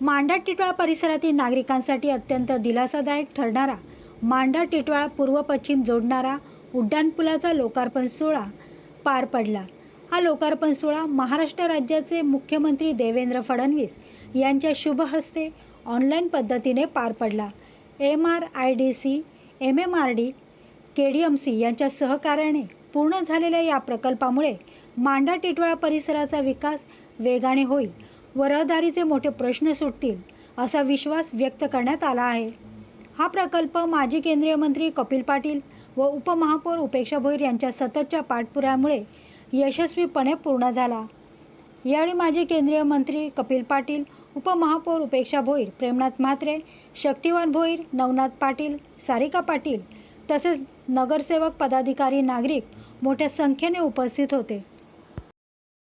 मांडा टिटवाळा परिसरातील नागरिकांसाठी अत्यंत दिलासादायक ठरणारा मांडा टिटवाळा पूर्व पश्चिम जोडणारा उड्डाणपुलाचा लोकार्पण सोहळा पार पडला. हा लोकार्पण सोहळा महाराष्ट्र राज्याचे मुख्यमंत्री देवेंद्र फडणवीस यांच्या शुभ हस्ते ऑनलाईन पद्धतीने पार पडला. M R I D C M M R D K D M C यांच्या सहकार्याने पूर्ण झालेल्या या प्रकल्पामुळे मांडा टिटवाळा परिसराचा विकास वेगाने होईल. व रहदारीचे मोठे प्रश्न सुटतील असा विश्वास व्यक्त करण्यात आला आहे. हा प्रकल्प माजी केंद्रीय मंत्री कपिल पाटील व उपमहापौर उपेक्षा भोईर यांच्या सततच्या पाठपुरामुळे यशस्वीपणे पूर्ण झाला. यावेळी माजी केंद्रीय मंत्री कपिल पाटील उपमहापौर उपेक्षा भोईर प्रेमनाथ म्हात्रे शक्तिवान भोईर नवनाथ पाटील सारिका पाटील तसेच नगरसेवक पदाधिकारी नागरिक मोठ्या संख्येने उपस्थित होते.